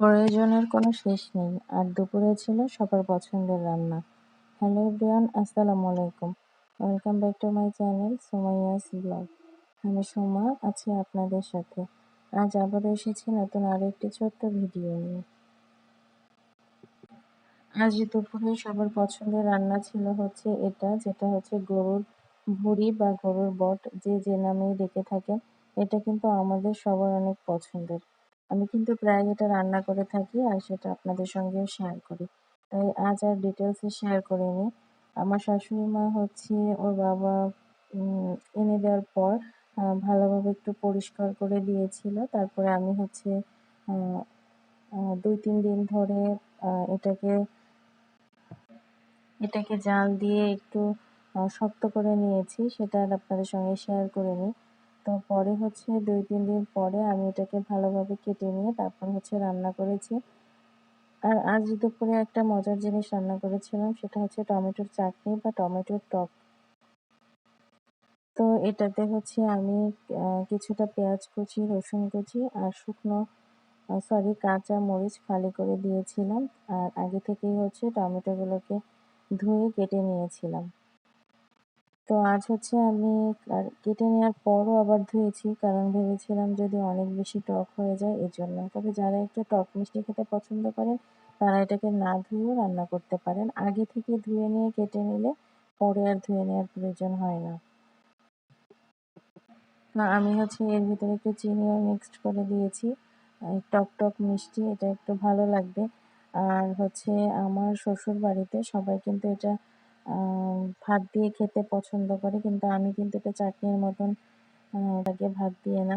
প্রয়োজনের কোনো শেষ নেই। আর দুপুরে ছিল সবার পছন্দের রান্না। হ্যালো এভরিওয়ান, আসসালামু আলাইকুম। Welcome back to my channel Somaiya's blog. আমি সোমা, আছি আপনাদের সাথে। আজ আবার এসেছি নতুন আরও একটি ছোট্ট ভিডিও নিয়ে। আজ দুপুরে সবার পছন্দের রান্না ছিল হচ্ছে এটা, যেটা হচ্ছে গরুর ভুড়ি বা গরুর বট। যে যে নামেই ডেকে থাকে এটা কিন্তু আমাদের সবার অনেক পছন্দের। আমি কিন্তু প্রায় এটা রান্না করে থাকি আর সেটা আপনাদের সঙ্গেও শেয়ার করি। তাই আজ আর ডিটেলসে শেয়ার করিনি। আমার শাশুড়ি মা হচ্ছে ওর বাবা এনে দেওয়ার পর ভালোভাবে একটু পরিষ্কার করে দিয়েছিল। তারপরে আমি হচ্ছে দুই, তিন দিন ধরে এটাকে এটাকে জাল দিয়ে একটু শক্ত করে নিয়েছি। সেটা আপনাদের সঙ্গে শেয়ার করে নিই তো পরে হচ্ছে দুই, তিন দিন পরে আমি এটাকে ভালোভাবে কেটে নিয়ে তারপর হচ্ছে রান্না করেছি। আর আজ দুপুরে একটা মজার জিনিস রান্না করেছিলাম, সেটা হচ্ছে টমেটোর চাটনি বা টমেটোর টক। তো এটাতে হচ্ছে আমি কিছুটা পেঁয়াজ কুচি, রসুন কুচি আর শুকনো সরি, কাঁচা মরিচ ফালি করে দিয়েছিলাম। আর আগে থেকেই হচ্ছে টমেটোগুলোকে ধুয়ে কেটে নিয়েছিলাম। তো আজ হচ্ছে আমি কেটে নেওয়ার পরও আবার ধুয়েছি, কারণ ভেবেছিলাম যদি অনেক বেশি টক হয়ে যায় এই জন্য। তবে যারা একটু টক মিষ্টি খেতে পছন্দ করেন, তারা এটাকে না ধুয়েও রান্না করতে পারেন। আগে থেকে ধুয়ে নিয়ে কেটে নিলে পরে আর ধুয়ে নেওয়ার প্রয়োজন হয় না। আমি হচ্ছে এর ভিতরে একটু চিনিও মিক্সড করে দিয়েছি। টক টক মিষ্টি, এটা একটু ভালো লাগবে। আর হচ্ছে আমার শ্বশুর বাড়িতে সবাই কিন্তু এটা ভাত দিয়ে খেতে পছন্দ করে, কিন্তু আমি কিন্তু এটা চাটনির মতন লাগে ভাত দিয়ে না।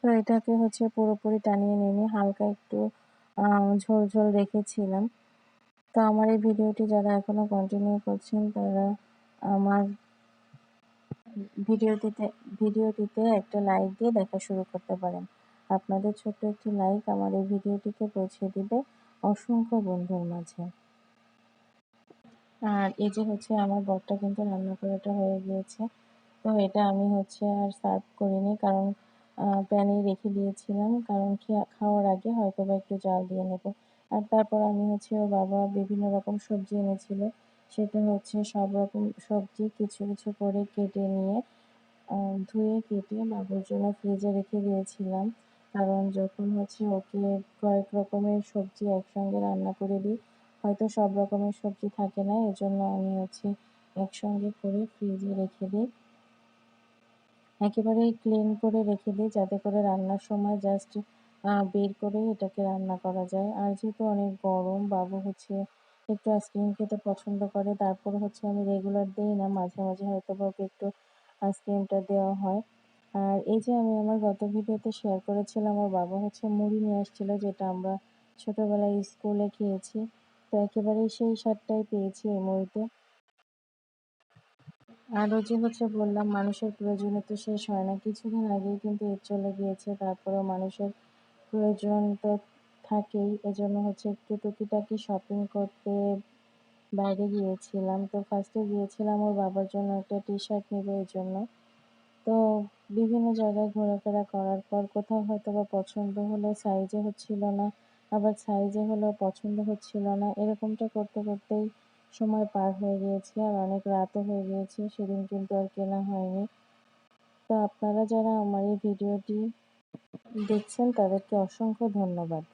তো এটাকে হচ্ছে পুরোপুরি টানিয়ে নিয়ে হালকা একটু ঝোল ঝোল রেখেছিলাম। তো আমার এই ভিডিওটি যারা এখনও কন্টিনিউ করছেন, তারা আমার ভিডিওটিতে ভিডিওটিতে একটা লাইক দিয়ে দেখা শুরু করতে পারেন। আপনাদের ছোট্ট একটি লাইক আমার এই ভিডিওটিকে পৌঁছে দিবে। অসংখ্য বন্ধুর মাঝে। আর এই যে হচ্ছে আমার বরটা কিন্তু রান্না করাটা হয়ে গিয়েছে। তো এটা আমি হচ্ছে আর সার্ভ করিনি কারণ প্যানে রেখে দিয়েছিলাম। কারণ খাওয়ার আগে হয়তো বা একটু জাল দিয়ে নেব। আর তারপর আমি হচ্ছে ওর বাবা বিভিন্ন রকম সবজি এনেছিল। সেটা হচ্ছে সব রকম সবজি কিছু কিছু করে কেটে নিয়ে ধুয়ে কেটে বাবুর জন্য ফ্রিজে রেখে দিয়েছিলাম। কারণ যখন হচ্ছে ওকে কয়েক রকমের সবজি একসঙ্গে রান্না করে দিই, হয়তো সব রকমের সবজি থাকে না, এজন্য আমি হচ্ছে একসঙ্গে করে ফ্রিজে রেখে দিই। একেবারেই ক্লিন করে রেখে দিই, যাতে করে রান্নার সময় জাস্ট বের করে এটাকে রান্না করা যায়। আর যেহেতু অনেক গরম, বাবু হচ্ছে একটু আইসক্রিম খেতে পছন্দ করে, তারপর হচ্ছে আমি রেগুলার দিই না, মাঝে মাঝে হয়তো বা ওকে একটু আইসক্রিমটা দেওয়া হয়। আর এই যে আমি আমার গত ভিডিওতে শেয়ার করেছিলাম আমার বাবা হচ্ছে মুড়ি নিয়ে আসছিল, যেটা আমরা ছোটোবেলায় স্কুলে খেয়েছি। তো একেবারেই সেই স্বাদটাই পেয়েছি এই মুড়িতে। আরও যে হচ্ছে বললাম, মানুষের প্রয়োজনে তো শেষ হয় না। কিছুদিন আগেই কিন্তু এর চলে গিয়েছে, তারপরেও মানুষের প্রয়োজন তো থাকেই। এজন্য হচ্ছে একটু টুকিটাকি শপিং করতে বাইরে গিয়েছিলাম। তো ফার্স্টে গিয়েছিলাম ওর বাবার জন্য একটা টি শার্ট নেব এই জন্য তো বিভিন্ন জায়গায় ঘোরাফেরা করার পর কোথাও হয়তো বা পছন্দ হলো সাইজে হচ্ছিল না, আবার সাইজে হলেও পছন্দ হচ্ছিল না, এরকমটা করতে করতেই সময় পার হয়ে গিয়েছে আর অনেক রাতও হয়ে গিয়েছে, সেদিন কিন্তু আর কেনা হয়নি। তো আপনারা যারা আমার এই ভিডিওটি দেখছেন তাদেরকে অসংখ্য ধন্যবাদ।